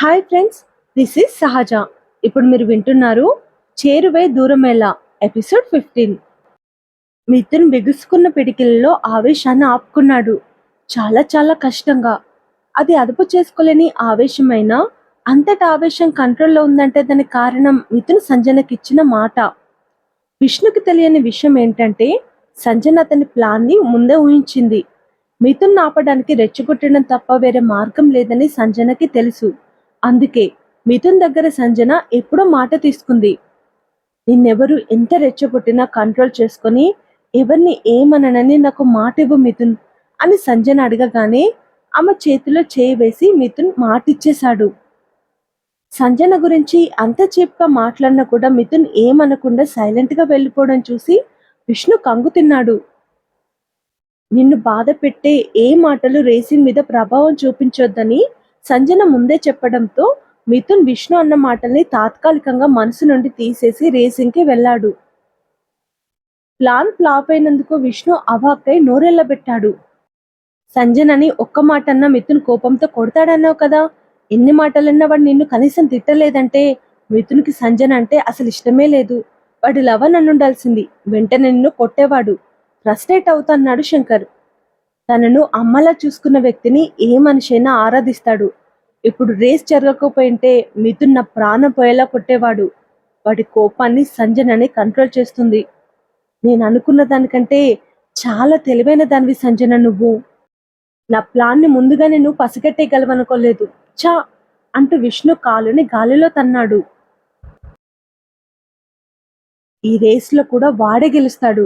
Hi friends this is సహజ. ఇప్పుడు మీరు వింటున్నారు చేరువై దూరమేలా ఎపిసోడ్ ఫిఫ్టీన్ మిథున్ బిగుసుకున్న పిడికిలలో ఆవేశాన్ని ఆపుకున్నాడు. చాలా చాలా కష్టంగా. అది అదుపు చేసుకోలేని ఆవేశమైన అంతటి ఆవేశం కంట్రోల్లో ఉందంటే దానికి కారణం మిథున్ సంజనకి ఇచ్చిన మాట. విష్ణుకి తెలియని విషయం ఏంటంటే సంజన అతని ప్లాన్ని ముందే ఊహించింది. మిథున్ ఆపడానికి రెచ్చగొట్టడం తప్ప వేరే మార్గం లేదని సంజనకి తెలుసు. అందుకే మిథున్ దగ్గర సంజన ఎప్పుడో మాట తీసుకుంది. నిన్నెవరు ఎంత రెచ్చగొట్టినా కంట్రోల్ చేసుకొని ఎవరిని ఏమననని నాకు మాట ఇవ్వు మిథున్ అని సంజన అడగగానే ఆమె చేతిలో చేయి వేసి మిథున్ మాటిచ్చేశాడు. సంజన గురించి అంత చీప్గా మాట్లాడినా కూడా మిథున్ ఏమనకుండా సైలెంట్గా వెళ్ళిపోవడం చూసి విష్ణు కంగు తిన్నాడు. నిన్ను బాధ పెట్టే ఏ మాటలు రేసింగ్ మీద ప్రభావం చూపించొద్దని సంజన ముందే చెప్పడంతో మిథున్ విష్ణు అన్న మాటల్ని తాత్కాలికంగా మనసు నుండి తీసేసి రేసింగ్కి వెళ్ళాడు. ప్లాన్ ఫ్లాప్ అయినందుకు విష్ణు అవాక్కై నోరెళ్ళబెట్టాడు. సంజనని ఒక్క మాట అన్న మిథున్ కోపంతో కొడతాడన్నావు కదా? ఎన్ని మాటలన్నా వాడు నిన్ను కనీసం తిట్టలేదంటే మిథున్కి సంజన అంటే అసలు ఇష్టమే లేదు. వాడి లవన్ నన్నుండాల్సింది వెంటనే నిన్ను కొట్టేవాడు. ఫ్రస్ట్రేట్ అవుతాన్నాడు శంకర్. తనను అమ్మలా చూసుకున్న వ్యక్తిని ఏ మనిషైనా ఆరాధిస్తాడు. ఇప్పుడు రేస్ జరగకపోయింటే మిథున్ నా ప్రాణం పోయేలా కొట్టేవాడు. వాడి కోపాన్ని సంజనని కంట్రోల్ చేస్తుంది. నేను అనుకున్న దానికంటే చాలా తెలివైన దానివి సంజన నువ్వు. నా ప్లాన్ని ముందుగా నేను పసిగట్టేయగలవనుకోలేదు. చా అంటూ విష్ణు కాలుని గాలిలో తన్నాడు. ఈ రేస్లో కూడా వాడే గెలుస్తాడు.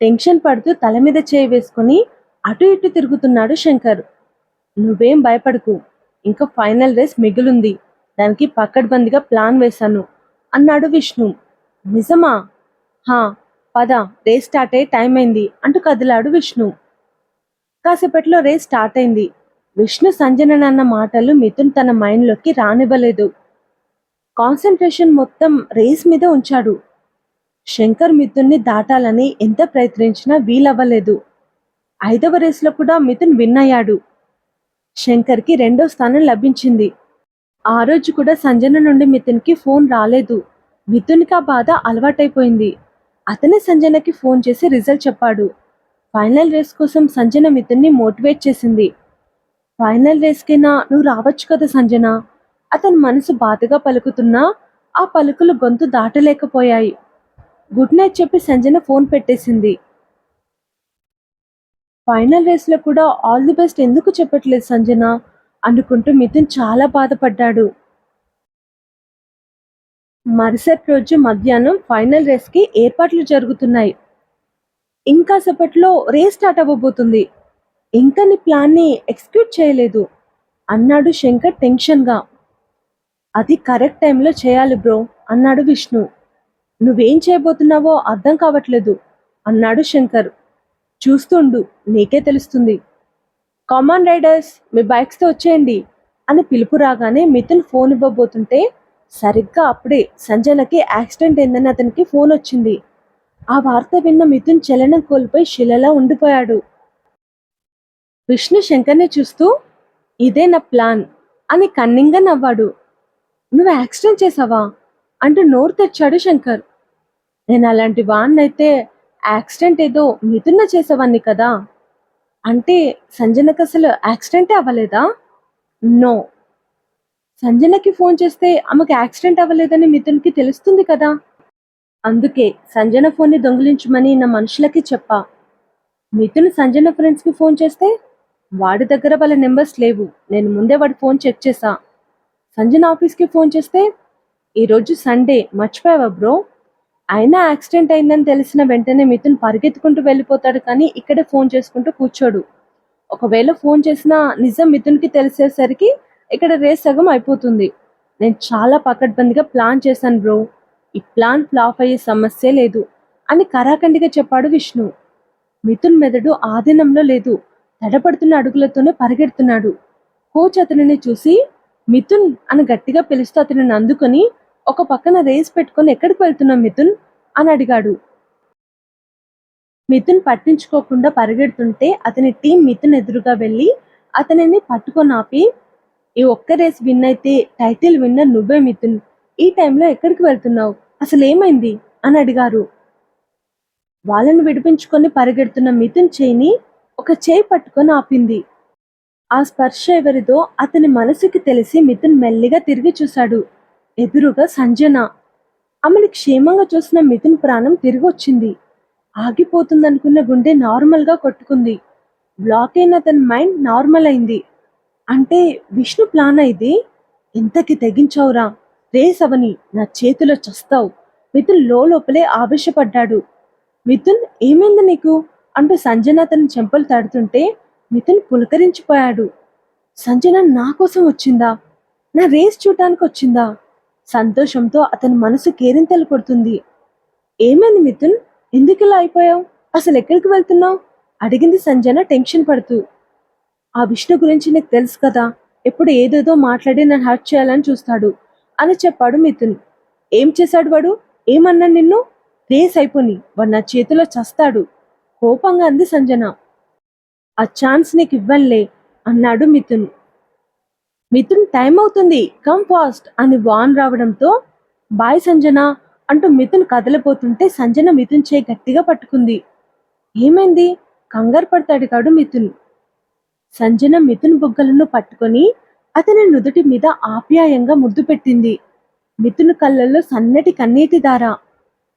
టెన్షన్ పడుతూ తల మీద చేయి వేసుకుని అటు ఇటు తిరుగుతున్నాడు శంకర్. నువ్వేం భయపడకు ఇంకా ఫైనల్ రేస్ మిగిలింది. దానికి పక్కడ్బందిగా ప్లాన్ వేశాను అన్నాడు విష్ణు. నిజమా? హా పద రేస్ స్టార్ట్ అయ్యే టైం అయింది అంటూ కదిలాడు విష్ణు. కాసేపట్లో రేస్ స్టార్ట్ అయింది. విష్ణు సంజనన్ అన్న మాటలు మిథున్ తన మైండ్లోకి రానివ్వలేదు. కాన్సన్ట్రేషన్ మొత్తం రేస్ మీద ఉంచాడు. శంకర్ మిథున్ని దాటాలని ఎంత ప్రయత్నించినా వీలవ్వలేదు. ఐదవ రేసులో కూడా మిథున్ విన్ అయ్యాడు. శంకర్కి రెండో స్థానం లభించింది. ఆ రోజు కూడా సంజన నుండి మిథున్కి ఫోన్ రాలేదు. మిథున్కి ఆ బాధ అలవాటైపోయింది. అతనే సంజనకి ఫోన్ చేసి రిజల్ట్ చెప్పాడు. ఫైనల్ రేస్ కోసం సంజన మిథున్ని మోటివేట్ చేసింది. ఫైనల్ రేస్కైనా నువ్వు రావచ్చు కదా సంజన? అతని మనసు బాధగా పలుకుతున్నా ఆ పలుకులు గొంతు దాటలేకపోయాయి. గుడ్ నైట్ చెప్పి సంజన ఫోన్ పెట్టేసింది. ఫైనల్ రేస్లో కూడా ఆల్ ది బెస్ట్. ఎందుకు చెప్పట్లేదు సంజన? అనుకుంటూ మిథున్ చాలా బాధపడ్డాడు. మరుసటి రోజు మధ్యాహ్నం ఫైనల్ రేస్కి ఏర్పాట్లు జరుగుతున్నాయి. ఇంకా సేపట్లో రేస్ స్టార్ట్ అవ్వబోతుంది. ఇంకా నీ ప్లాన్ని ఎక్స్క్యూట్ చేయలేదు. అన్నాడు శంకర్ టెన్షన్గా అది కరెక్ట్ టైంలో చేయాలి బ్రో అన్నాడు విష్ణు. నువ్వేం చేయబోతున్నావో అర్థం కావట్లేదు అన్నాడు శంకర్. చూస్తుండు నీకే తెలుస్తుంది. కామన్ రైడర్స్ మీ బైక్స్తో వచ్చేయండి అని పిలుపు రాగానే మిథున్ ఫోన్ ఇవ్వబోతుంటే సరిగ్గా అప్పుడే సంజనకి యాక్సిడెంట్ అయిందని అతనికి ఫోన్ వచ్చింది. ఆ వార్త విన్న మిథున్ చలనం కోల్పోయి శిలలా ఉండిపోయాడు. విష్ణు శంకర్ని చూస్తూ ఇదే నా ప్లాన్ అని కన్నింగా నవ్వాడు. నువ్వు యాక్సిడెంట్ చేసావా? అంటూ నోరు తెచ్చాడు శంకర్. నేను అలాంటి వాన్నైతే యాక్సిడెంట్ ఏదో మిథున్న చేసేవాన్ని కదా? అంటే సంజనకు అసలు యాక్సిడెంటే అవ్వలేదా? నో. సంజనకి ఫోన్ చేస్తే ఆమెకు యాక్సిడెంట్ అవ్వలేదని మిథున్కి తెలుస్తుంది కదా? అందుకే సంజన ఫోన్ని దొంగిలించమని నా మనుషులకి చెప్పా. మిథున్ సంజన ఫ్రెండ్స్కి ఫోన్ చేస్తే వాడి దగ్గర వాళ్ళ నెంబర్స్ లేవు. నేను ముందే వాడి ఫోన్ చెక్ చేశా. సంజన ఆఫీస్కి ఫోన్ చేస్తే ఈరోజు సండే మర్చిపోయావా బ్రో? అయినా యాక్సిడెంట్ అయిందని తెలిసిన వెంటనే మిథున్ పరిగెత్తుకుంటూ వెళ్ళిపోతాడు కానీ ఇక్కడే ఫోన్ చేసుకుంటూ కూర్చోడు. ఒకవేళ ఫోన్ చేసిన నిజం మిథున్కి తెలిసేసరికి ఇక్కడ రేస్ సగం అయిపోతుంది. నేను చాలా పకడ్బందీగా ప్లాన్ చేశాను బ్రో. ఈ ప్లాన్ ఫ్లాప్ అయ్యే సమస్య లేదు అని కరాఖండిగా చెప్పాడు విష్ణు. మిథున్ మెదడు ఆధీనంలో లేదు. తడపడుతున్న అడుగులతోనే పరిగెడుతున్నాడు. కోచ్ అతనిని చూసి మిథున్ అని గట్టిగా పిలుస్తూ అతనిని అందుకొని ఒక పక్కన రేస్ పెట్టుకొని ఎక్కడికి వెళ్తున్నాం మిథున్? అని అడిగాడు. మిథున్ పట్టించుకోకుండా పరిగెడుతుంటే అతని టీం మిథున్ ఎదురుగా వెళ్ళి అతనిని పట్టుకొని ఆపి ఈ ఒక్క రేస్ విన్ అయితే టైటిల్ విన్నర్ నువ్వే మిథున్. ఈ టైంలో ఎక్కడికి వెళ్తున్నావు? అసలు ఏమైంది? అని అడిగారు. వాళ్ళను విడిపించుకొని పరిగెడుతున్న మిథున్ చేయిని ఒక చేయి పట్టుకొని ఆపింది. ఆ స్పర్శ ఎవరిదో అతని మనసుకి తెలిసి మిథున్ మెల్లిగా తిరిగి చూశాడు. ఎదురుగా సంజన. ఆమెను క్షేమంగా చూసిన మిథున్ ప్రాణం తిరిగి వచ్చింది ఆగిపోతుందనుకున్న గుండె నార్మల్గా కొట్టుకుంది. బ్లాక్ అయిన అతని మైండ్ నార్మల్ అయింది. అంటే విష్ణు ప్లాన్ ఇది? ఎంతకి తెగించావురా. రేస్ సవని నా చేతిలో చస్తావు. మిథున్ లోపలే ఆవేశపడ్డాడు. మిథున్ ఏమైంది నీకు? అంటూ సంజన అతని చెంపలు తడుతుంటే మిథున్ పులకరించిపోయాడు. సంజన నా కోసం వచ్చిందా? నా రేస్ చూడటానికి వచ్చిందా సంతోషంతో అతని మనసు కేరింతలు కొడుతుంది. ఏమైంది మిథున్? ఎందుకు ఇలా అయిపోయావు? అసలు ఎక్కడికి వెళ్తున్నావు? అడిగింది సంజన టెన్షన్ పడుతూ. ఆ విష్ణు గురించి నీకు తెలుసు కదా ఎప్పుడు ఏదేదో మాట్లాడి నన్ను హర్ట్ చేయాలని చూస్తాడు అని చెప్పాడు మిథున్. ఏం చేశాడు వాడు? ఏమన్నా నిన్ను? రేస్ అయిపోని వాడు నా చేతిలో చస్తాడు కోపంగా అంది సంజన. ఆ ఛాన్స్ నీకు ఇవ్వనులే అన్నాడు మిథున్. మిథున్ టైం అవుతుంది. కమ్ ఫాస్ట్ అని వాన్ రావడంతో బాయ్ సంజన అంటూ మిథున్ కదలిపోతుంటే సంజన మిథున్ చేయి గట్టిగా పట్టుకుంది. ఏమైంది? కంగారు పడతాడు కాడు మిథున్. సంజన మిథున్ బుగ్గలను పట్టుకొని అతని నుదుటి మీద ఆప్యాయంగా ముద్దు పెట్టింది. మిథున్ కళ్ళల్లో సన్నటి కన్నీటి దార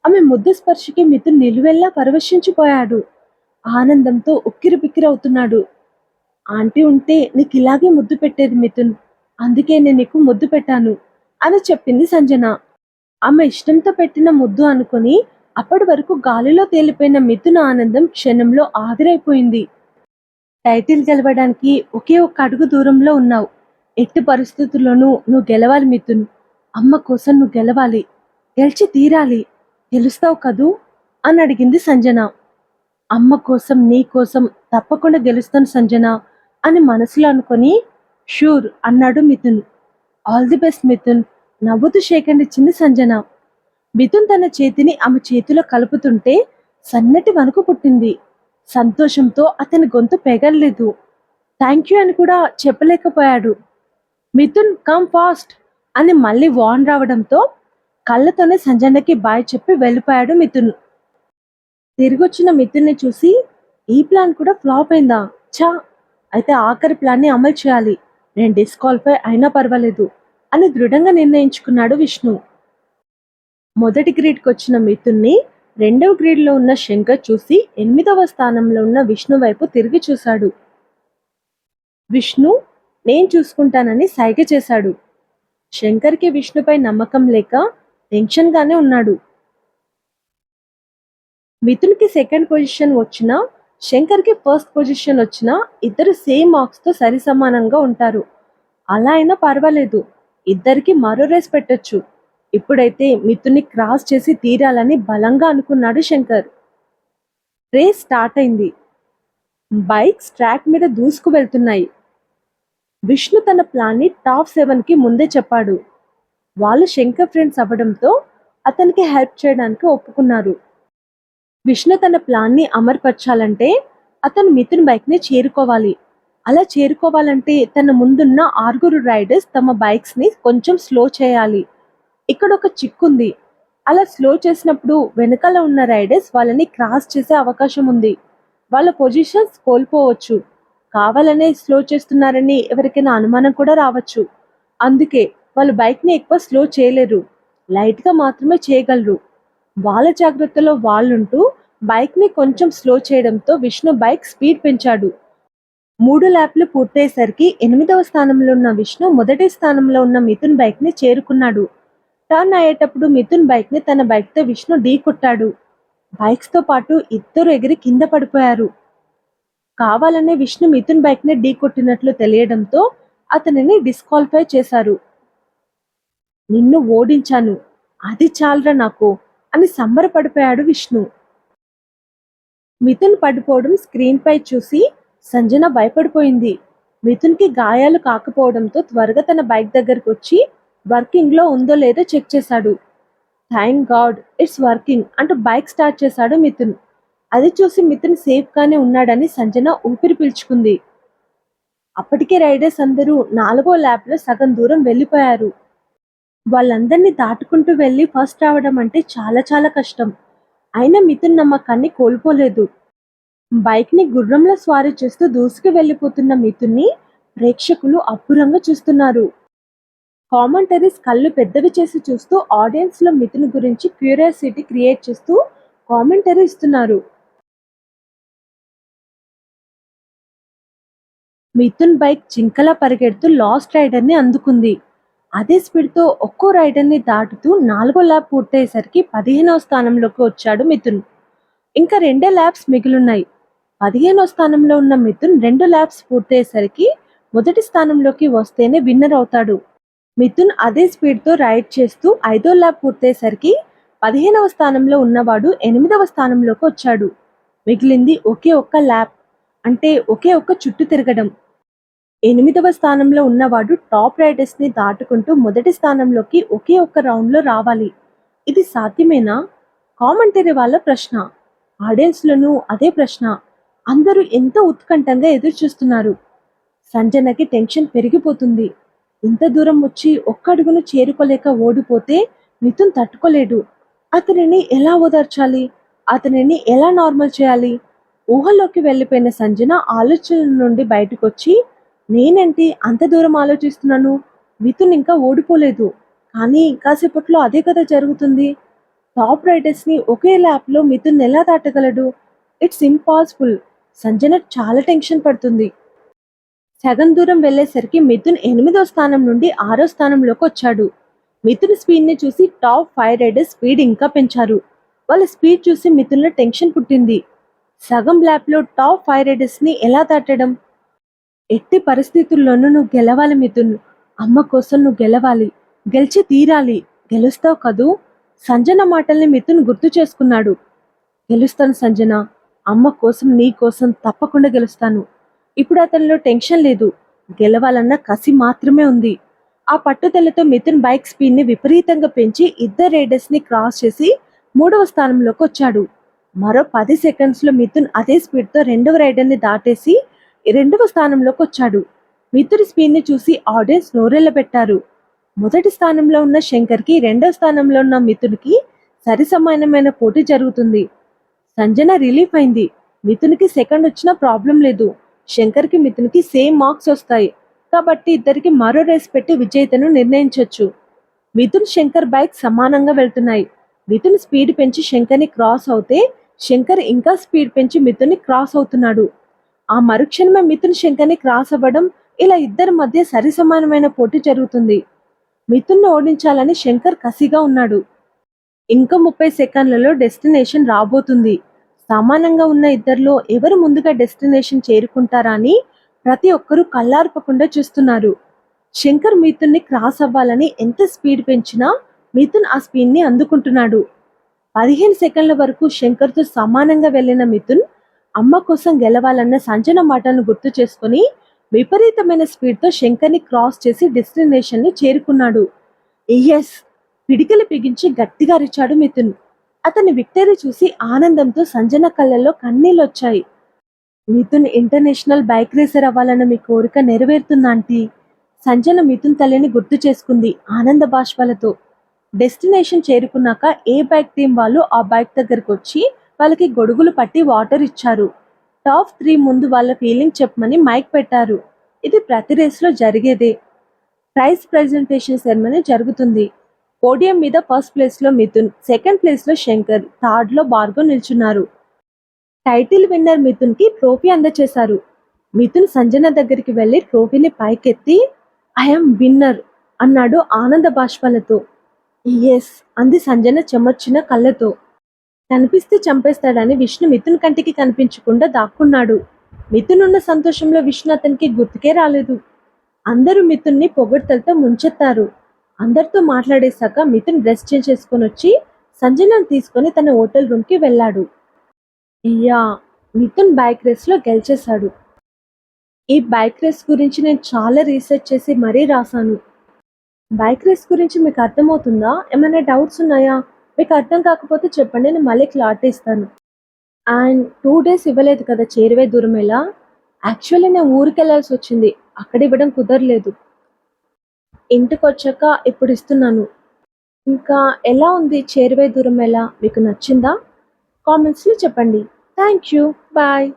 ఆమె ముద్దు స్పర్శకి మిథున్ నిలువెల్లా పరవశించిపోయాడు. ఆనందంతో ఉక్కిరి బిక్కిరవుతున్నాడు ఆంటీ ఉంటే నీకు ఇలాగే ముద్దు పెట్టేది మిథున్. అందుకే నేను నీకు ముద్దు పెట్టాను అని చెప్పింది సంజన. ఆమె ఇష్టంతో పెట్టిన ముద్దు అనుకుని అప్పటి వరకు గాలిలో తేలిపోయిన మిథున ఆనందం క్షణంలో ఆవిరైపోయింది. టైటిల్ గెలవడానికి ఒకే ఒక్క అడుగు దూరంలో ఉన్నావు. ఎట్టి పరిస్థితుల్లోనూ నువ్వు గెలవాలి మిథున్. అమ్మ కోసం నువ్వు గెలవాలి. గెలిచి తీరాలి. గెలుస్తావు కదూ? అని అడిగింది సంజన. అమ్మ కోసం నీ కోసం తప్పకుండా గెలుస్తాను సంజన అని మనసులో అనుకొని షూర్ అన్నాడు Mithun. All the best Mithun. నవ్వుతూ షేకండ్ ఇచ్చింది సంజన. మిథున్ తన చేతిని ఆమె చేతిలో కలుపుతుంటే సన్నటి వణుకు పుట్టింది. సంతోషంతో అతని గొంతు పెగల్లేదు థ్యాంక్ యూ అని కూడా చెప్పలేకపోయాడు. మిథున్ కమ్ ఫాస్ట్ అని మళ్ళీ వాన్ రావడంతో కళ్ళతోనే సంజనకి బాయ్ చెప్పి వెళ్ళిపోయాడు మిథున్. తిరిగొచ్చిన మిథున్ని చూసి ఈ ప్లాన్ కూడా ఫ్లాప్ అయిందా? చా అయితే ఆఖరి ప్లాన్ని అమలు చేయాలి. నేను డిస్క్వాలిఫై అయినా పర్వాలేదు అని దృఢంగా నిర్ణయించుకున్నాడు విష్ణు. మొదటి గ్రేడ్కి వచ్చిన మిథున్ని రెండవ గ్రేడ్లో ఉన్న శంకర్ చూసి ఎనిమిదవ స్థానంలో ఉన్న విష్ణు వైపు తిరిగి చూశాడు. విష్ణు నేను చూసుకుంటానని సైగ చేశాడు. శంకర్కి విష్ణుపై నమ్మకం లేక టెన్షన్గానే ఉన్నాడు. మిథున్కి సెకండ్ పొజిషన్ వచ్చినా శంకర్కి ఫస్ట్ పొజిషన్ వచ్చినా ఇద్దరు సేమ్ మార్క్స్తో సరి సమానంగా ఉంటారు. అలా అయినా పర్వాలేదు. ఇద్దరికి మరో రేస్ పెట్టొచ్చు. ఇప్పుడైతే మిథున్ని క్రాస్ చేసి తీరాలని బలంగా అనుకున్నాడు శంకర్. రేస్ స్టార్ట్ అయింది. బైక్స్ ట్రాక్ మీద దూసుకు వెళ్తున్నాయి. విష్ణు తన ప్లాన్ని టాప్ సెవెన్కి ముందే చెప్పాడు. వాళ్ళు శంకర్ ఫ్రెండ్స్ అవ్వడంతో అతనికి హెల్ప్ చేయడానికి ఒప్పుకున్నారు. విష్ణు తన ప్లాన్ని అమర్పరచాలంటే అతను మిథున్ బైక్ని చేరుకోవాలి. అలా చేరుకోవాలంటే తన ముందున్న ఆరుగురు రైడర్స్ తమ బైక్స్ని కొంచెం స్లో చేయాలి. ఇక్కడ ఒక చిక్కుంది. అలా స్లో చేసినప్పుడు వెనకాల ఉన్న రైడర్స్ వాళ్ళని క్రాస్ చేసే అవకాశం ఉంది. వాళ్ళ పొజిషన్స్ కోల్పోవచ్చు. కావాలనే స్లో చేస్తున్నారని ఎవరికైనా అనుమానం కూడా రావచ్చు. అందుకే వాళ్ళు బైక్ని ఎక్కువ స్లో చేయలేరు. లైట్గా మాత్రమే చేయగలరు. వాళ్ళ జాగ్రత్తలో వాళ్ళుంటూ బైక్ని కొంచెం స్లో చేయడంతో విష్ణు బైక్ స్పీడ్ పెంచాడు. మూడు ల్యాప్లు పూర్తయ్యేసరికి ఎనిమిదవ స్థానంలో ఉన్న విష్ణు మొదటి స్థానంలో ఉన్న మిథున్ బైక్ని చేరుకున్నాడు. టర్న్ అయ్యేటప్పుడు మిథున్ బైక్ని తన బైక్తో విష్ణు ఢీ కొట్టాడు. బైక్స్తో పాటు ఇద్దరు ఎగిరి కింద పడిపోయారు. కావాలనే విష్ణు మిథున్ బైక్ని ఢీ కొట్టినట్లు తెలియడంతో అతనిని డిస్క్వాలిఫై చేశారు. నిన్ను ఓడించాను. అది చాలరా నాకు. అని సంబరపడిపోయాడు విష్ణు. మిథున్ పడిపోవడం స్క్రీన్ పై చూసి సంజన భయపడిపోయింది. మిథున్కి గాయాలు కాకపోవడంతో త్వరగా తన బైక్ దగ్గరకు వచ్చి వర్కింగ్లో ఉందో లేదో చెక్ చేశాడు. థ్యాంక్ గాడ్ ఇట్స్ వర్కింగ్ అంటూ బైక్ స్టార్ట్ చేశాడు మిథున్. అది చూసి మిథున్ సేఫ్గానే ఉన్నాడని సంజన ఊపిరి పీల్చుకుంది. అప్పటికే రైడర్స్ అందరూ నాలుగో ల్యాబ్లో సగం దూరం వెళ్ళిపోయారు. వాళ్ళందరినీ దాటుకుంటూ వెళ్ళి ఫస్ట్ రావడం అంటే చాలా చాలా కష్టం. అయినా మిథున్ నమ్మకాన్ని కోల్పోలేదు. బైక్ని గుర్రంలో స్వారీ చేస్తూ దూసుకు వెళ్ళిపోతున్న మిథున్ని ప్రేక్షకులు అబ్బురంగా చూస్తున్నారు. కామెంటరీస్ కళ్ళు పెద్దవి చేసి చూస్తూ ఆడియన్స్లో మిథున్ గురించి క్యూరియాసిటీ క్రియేట్ చేస్తూ కామెంటరీ ఇస్తున్నారు. మిథున్ బైక్ జింకలా పరిగెడుతూ లాస్ట్ రైడర్ని అందుకుంది. అదే స్పీడ్తో ఒక్కో రైడర్ని దాటుతూ నాలుగో ల్యాబ్ పూర్తయ్యేసరికి పదిహేనవ స్థానంలోకి వచ్చాడు మిథున్. ఇంకా రెండే ల్యాబ్స్ మిగిలిన్నాయి. పదిహేనో స్థానంలో ఉన్న మిథున్ రెండు ల్యాబ్స్ పూర్తయ్యేసరికి మొదటి స్థానంలోకి వస్తేనే విన్నర్ అవుతాడు. మిథున్ అదే స్పీడ్తో రైడ్ చేస్తూ ఐదో ల్యాబ్ పూర్తయ్యేసరికి పదిహేనవ స్థానంలో ఉన్నవాడు ఎనిమిదవ స్థానంలోకి వచ్చాడు. మిగిలింది ఒకే ఒక్క ల్యాబ్ అంటే ఒకే ఒక్క చుట్టు తిరగడం. ఎనిమిదవ స్థానంలో ఉన్నవాడు టాప్ రైడర్స్ని దాటుకుంటూ మొదటి స్థానంలోకి ఒకే ఒక్క రౌండ్లో రావాలి. ఇది సాధ్యమేనా? కామెంటరీ వాళ్ళ ప్రశ్న. ఆడియన్స్లోనూ అదే ప్రశ్న. అందరూ ఎంతో ఉత్కంఠంగా ఎదురు చూస్తున్నారు సంజనకి టెన్షన్ పెరిగిపోతుంది. ఇంత దూరం వచ్చి ఒక్కడుగును చేరుకోలేక ఓడిపోతే మిథున్ తట్టుకోలేడు. అతనిని ఎలా ఓదార్చాలి? అతనిని ఎలా నార్మల్ చేయాలి? ఊహల్లోకి వెళ్ళిపోయిన సంజన ఆలోచనల నుండి బయటకొచ్చి నేనేంటి అంత దూరం ఆలోచిస్తున్నాను? మిథున్ ఇంకా ఓడిపోలేదు. కానీ కాసేపట్లో అదే కదా జరుగుతుంది. టాప్ రైడర్స్ని ఒకే ల్యాప్లో మిథున్ ఎలా దాటగలడు? ఇట్స్ ఇంపాసిబుల్ సంజన చాలా టెన్షన్ పడుతుంది. సగం దూరం వెళ్ళేసరికి మిథున్ ఎనిమిదో స్థానం నుండి ఆరో స్థానంలోకి వచ్చాడు. మిథున్ స్పీడ్ని చూసి టాప్ ఫైవ్ రైడర్స్ స్పీడ్ ఇంకా పెంచారు. వాళ్ళ స్పీడ్ చూసి మిథున్లో టెన్షన్ పుట్టింది. సగం ల్యాప్లో టాప్ ఫైవ్ రైడర్స్ని ఎలా దాటడం? ఎట్టి పరిస్థితుల్లోనూ నువ్వు గెలవాలి మిథున్. అమ్మ కోసం నువ్వు గెలవాలి. గెలిచి తీరాలి. గెలుస్తావు కదూ? సంజన మాటల్ని మిథున్ గుర్తు చేసుకున్నాడు. గెలుస్తాను సంజన. అమ్మ కోసం నీ కోసం తప్పకుండా గెలుస్తాను. ఇప్పుడు అతనిలో టెన్షన్ లేదు. గెలవాలన్న కసి మాత్రమే ఉంది. ఆ పట్టుదలతో మిథున్ బైక్ స్పీడ్ని విపరీతంగా పెంచి ఇద్దరు రైడర్స్ని క్రాస్ చేసి మూడవ స్థానంలోకి వచ్చాడు. మరో పది సెకండ్స్లో మిథున్ అదే స్పీడ్తో రెండవ రైడర్ని దాటేసి రెండవ స్థానంలోకి వచ్చాడు మిథుడి స్పీడ్ని చూసి ఆడియన్స్ నోరెళ్ళబెట్టారు. మొదటి స్థానంలో ఉన్న శంకర్కి రెండవ స్థానంలో ఉన్న మిథునికి సరిసమానమైన పోటీ జరుగుతుంది. సంజన రిలీఫ్ అయింది. మిథునికి సెకండ్ వచ్చినా ప్రాబ్లం లేదు. శంకర్కి మిథునికి సేమ్ మార్క్స్ వస్తాయి. కాబట్టి ఇద్దరికి మరో రేస్ పెట్టి విజేతను నిర్ణయించవచ్చు మిథున్ శంకర్ బైక్ సమానంగా వెళ్తున్నాయి. మిథున్ స్పీడ్ పెంచి శంకర్ని క్రాస్ అవుతే శంకర్ ఇంకా స్పీడ్ పెంచి మిథున్ని క్రాస్ అవుతున్నాడు. ఆ మరుక్షణమే మిథున్ శంకర్ని క్రాస్ అవ్వడం ఇలా ఇద్దరి మధ్య సరి సమానమైన పోటీ జరుగుతుంది. మిథున్ను ఓడించాలని శంకర్ కసిగా ఉన్నాడు. ఇంకా ముప్పై సెకండ్లలో డెస్టినేషన్ రాబోతుంది. సమానంగా ఉన్న ఇద్దరిలో ఎవరు ముందుగా డెస్టినేషన్ చేరుకుంటారా అని ప్రతి ఒక్కరూ కళ్ళార్పకుండా చూస్తున్నారు. శంకర్ మిథున్ని క్రాస్ అవ్వాలని ఎంత స్పీడ్ పెంచినా మిథున్ ఆ స్పీడ్ని అందుకుంటున్నాడు. పదిహేను సెకండ్ల వరకు శంకర్తో సమానంగా వెళ్ళిన మిథున్ అమ్మ కోసం గెలవాలన్న సంజన మాటలను గుర్తు చేసుకొని విపరీతమైన స్పీడ్తో శంకర్ని క్రాస్ చేసి డెస్టినేషన్ని చేరుకున్నాడు. ఎస్ పిడికలు బిగించి గట్టిగా అరిచాడు మిథున్. అతని విక్టరీ చూసి ఆనందంతో సంజన కళ్ళల్లో కన్నీళ్ళొచ్చాయి. మిథున్ ఇంటర్నేషనల్ బైక్ రేసర్ అవ్వాలన్న మీ కోరిక నెరవేరుతుంది ఆంటీ. సంజన మిథున్ తల్లిని గుర్తు చేసుకుంది ఆనంద బాష్పాలతో. డెస్టినేషన్ చేరుకున్నాక ఏ బైక్ టీం వాళ్ళు ఆ బైక్ దగ్గరకు వచ్చి వాళ్ళకి గొడుగులు పట్టి వాటర్ ఇచ్చారు. టాప్ త్రీ ముందు వాళ్ళ ఫీలింగ్ చెప్పమని మైక్ పెట్టారు. ఇది ప్రతి రేస్లో జరిగేదే. ప్రైజ్ ప్రజెంటేషన్ సెరమనీ జరుగుతుంది. పోడియం మీద ఫస్ట్ ప్లేస్లో మిథున్ సెకండ్ ప్లేస్లో శంకర్ థర్డ్లో బార్గో నిల్చున్నారు. టైటిల్ విన్నర్ మిథున్కి ట్రోఫీ అందచేశారు. మిథున్ సంజన దగ్గరికి వెళ్ళి ట్రోఫీని పైకెత్తి ఐఎమ్ విన్నర్ అన్నాడు ఆనంద బాష్పాలతో. ఎస్ అంది సంజన చెమర్చిన కళ్ళతో. కనిపిస్తే చంపేస్తాడని విష్ణు మిథున్ కంటికి కనిపించకుండా దాక్కున్నాడు. మిథున్ ఉన్న సంతోషంలో విష్ణు అతనికి గుర్తుకే రాలేదు. అందరూ మిథున్ని పొగడ్తలతో ముంచెత్తారు. అందరితో మాట్లాడేశాక మిథున్ డ్రెస్ చేంజ్ చేసుకొని వచ్చి సంజనను తీసుకొని తన హోటల్ రూమ్కి వెళ్ళాడు. యా మిథున్ బైక్ రేస్లో గెలిచేశాడు. ఈ బైక్ రేస్ గురించి నేను చాలా రీసెర్చ్ చేసి మరీ రాశాను. బైక్ రేస్ గురించి మీకు అర్థమవుతుందా? ఏమైనా డౌట్స్ ఉన్నాయా? మీకు అర్థం కాకపోతే చెప్పండి నేను మళ్ళీ క్లాట్ ఇస్తాను. అండ్ టూ డేస్ ఇవ్వలేదు కదా చేరువే దూరం ఎలా? యాక్చువల్లీ నేను ఊరికి వెళ్ళాల్సి వచ్చింది అక్కడ ఇవ్వడం కుదరలేదు. ఇంటికి వచ్చాక ఇప్పుడు ఇస్తున్నాను. ఇంకా ఎలా ఉంది చేరువే దూరం ఎలా? మీకు నచ్చిందా? కామెంట్స్లో చెప్పండి. Thank you bye